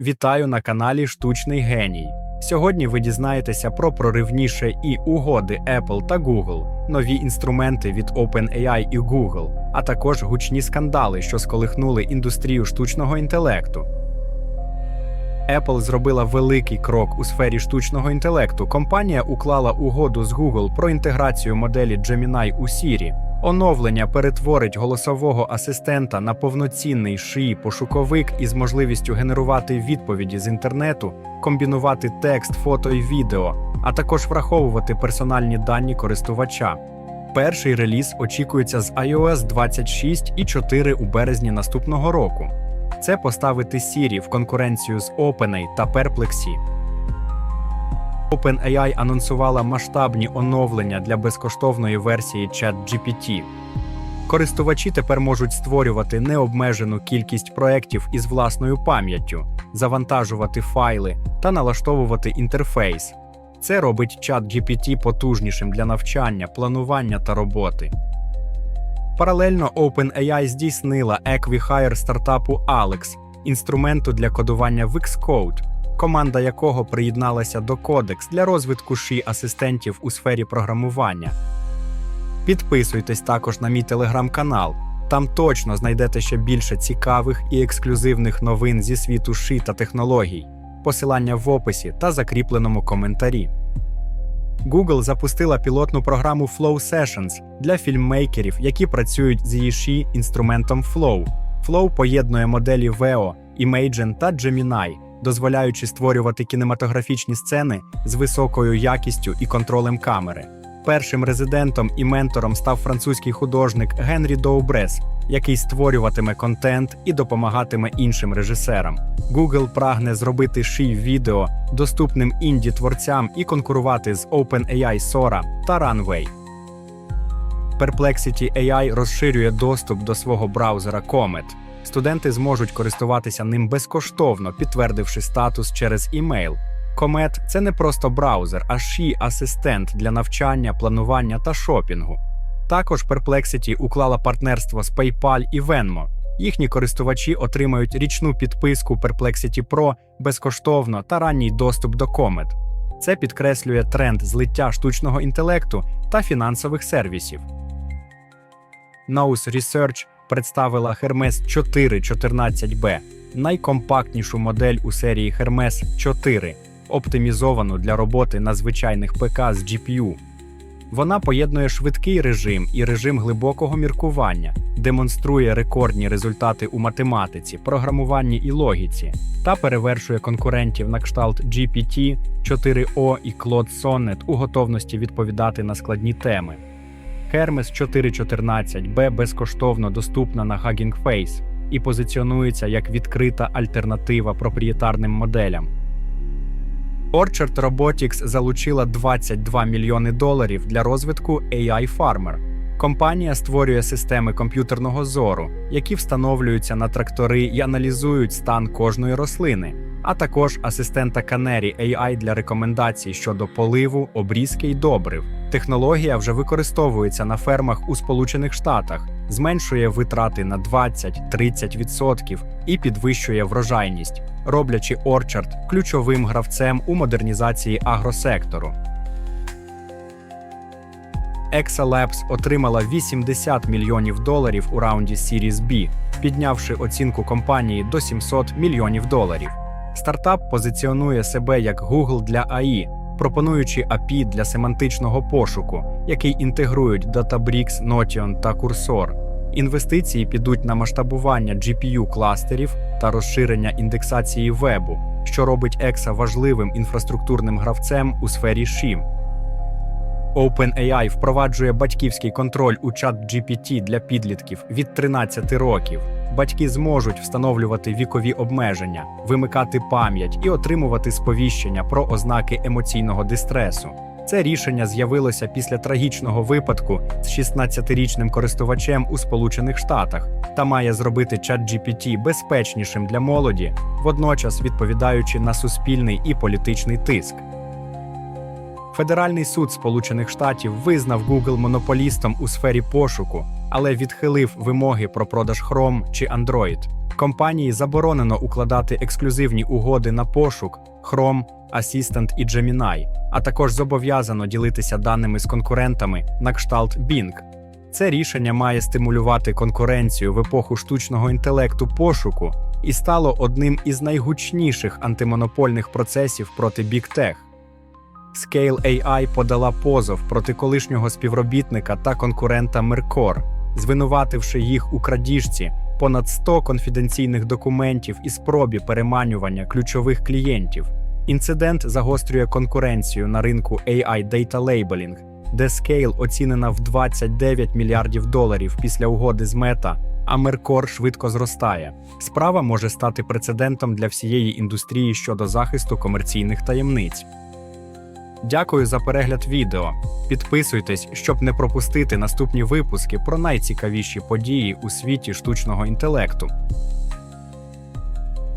Вітаю на каналі Штучний Геній. Сьогодні ви дізнаєтеся про проривніше і угоди Apple та Google, нові інструменти від OpenAI і Google, а також гучні скандали, що сколихнули індустрію штучного інтелекту. Apple зробила великий крок у сфері штучного інтелекту. Компанія уклала угоду з Google про інтеграцію моделі Gemini у Siri. Оновлення перетворить голосового асистента на повноцінний шиї пошуковик із можливістю генерувати відповіді з інтернету, комбінувати текст, фото і відео, а також враховувати персональні дані користувача. Перший реліз очікується з iOS 26 і 4 у березні наступного року. Це поставити Siri в конкуренцію з OpenAI та Perplexity. OpenAI анонсувала масштабні оновлення для безкоштовної версії ChatGPT. Користувачі тепер можуть створювати необмежену кількість проєктів із власною пам'яттю, завантажувати файли та налаштовувати інтерфейс. Це робить ChatGPT потужнішим для навчання, планування та роботи. Паралельно OpenAI здійснила еквіхайр стартапу Alex, інструменту для кодування в Xcode, команда якого приєдналася до Codex для розвитку ши асистентів у сфері програмування. Підписуйтесь також на мій телеграм-канал. Там точно знайдете ще більше цікавих і ексклюзивних новин зі світу ши та технологій. Посилання в описі та закріпленому коментарі. Google запустила пілотну програму Flow Sessions для фільммейкерів, які працюють з її ші інструментом Flow. Flow поєднує моделі VEO, Imagen та Gemini, дозволяючи створювати кінематографічні сцени з високою якістю і контролем камери. Першим резидентом і ментором став французький художник Генрі Доубрес, який створюватиме контент і допомагатиме іншим режисерам. Google прагне зробити ший відео доступним інді творцям і конкурувати з OpenAI Sora та Runway. Perplexity AI розширює доступ до свого браузера Comet. Студенти зможуть користуватися ним безкоштовно, підтвердивши статус через імейл. Comet – це не просто браузер, а ще асистент для навчання, планування та шопінгу. Також Perplexity уклала партнерство з PayPal і Venmo. Їхні користувачі отримають річну підписку Perplexity Pro безкоштовно та ранній доступ до Comet. Це підкреслює тренд злиття штучного інтелекту та фінансових сервісів. Nose Research представила Hermes 414B, найкомпактнішу модель у серії Hermes 4, оптимізовану для роботи на звичайних ПК з GPU. Вона поєднує швидкий режим і режим глибокого міркування, демонструє рекордні результати у математиці, програмуванні і логіці та перевершує конкурентів на кшталт GPT, 4O і Claude Sonnet у готовності відповідати на складні теми. Hermes 414B безкоштовно доступна на Hugging Face і позиціонується як відкрита альтернатива проприєтарним моделям. Orchard Robotics залучила 22 мільйони доларів для розвитку AI Farmer. Компанія створює системи комп'ютерного зору, які встановлюються на трактори і аналізують стан кожної рослини, а також асистента Canary AI для рекомендацій щодо поливу, обрізки й добрив. Технологія вже використовується на фермах у Сполучених Штатах, зменшує витрати на 20-30% і підвищує врожайність, роблячи Orchard ключовим гравцем у модернізації агросектору. Exalabs отримала 80 мільйонів доларів у раунді Series B, піднявши оцінку компанії до 700 мільйонів доларів. Стартап позиціонує себе як Google для AI, пропонуючи API для семантичного пошуку, який інтегрують Databricks, Notion та Cursor. Інвестиції підуть на масштабування GPU кластерів та розширення індексації вебу, що робить Exa важливим інфраструктурним гравцем у сфері ШІМ. OpenAI впроваджує батьківський контроль у чат GPT для підлітків від 13 років. Батьки зможуть встановлювати вікові обмеження, вимикати пам'ять і отримувати сповіщення про ознаки емоційного дистресу. Це рішення з'явилося після трагічного випадку з 16-річним користувачем у Сполучених Штатах та має зробити чат GPT безпечнішим для молоді, водночас відповідаючи на суспільний і політичний тиск. Федеральний суд Сполучених Штатів визнав Google монополістом у сфері пошуку, але відхилив вимоги про продаж Chrome чи Android. Компанії заборонено укладати ексклюзивні угоди на пошук, Chrome, Assistant і Gemini, а також зобов'язано ділитися даними з конкурентами на кшталт Bing. Це рішення має стимулювати конкуренцію в епоху штучного інтелекту пошуку і стало одним із найгучніших антимонопольних процесів проти Big. Scale AI подала позов проти колишнього співробітника та конкурента Mercor, звинувативши їх у крадіжці понад 100 конфіденційних документів і спробі переманювання ключових клієнтів. Інцидент загострює конкуренцію на ринку AI Data Labeling, де Scale оцінена в 29 мільярдів доларів після угоди з Meta, а Меркор швидко зростає. Справа може стати прецедентом для всієї індустрії щодо захисту комерційних таємниць. Дякую за перегляд відео. Підписуйтесь, щоб не пропустити наступні випуски про найцікавіші події у світі штучного інтелекту.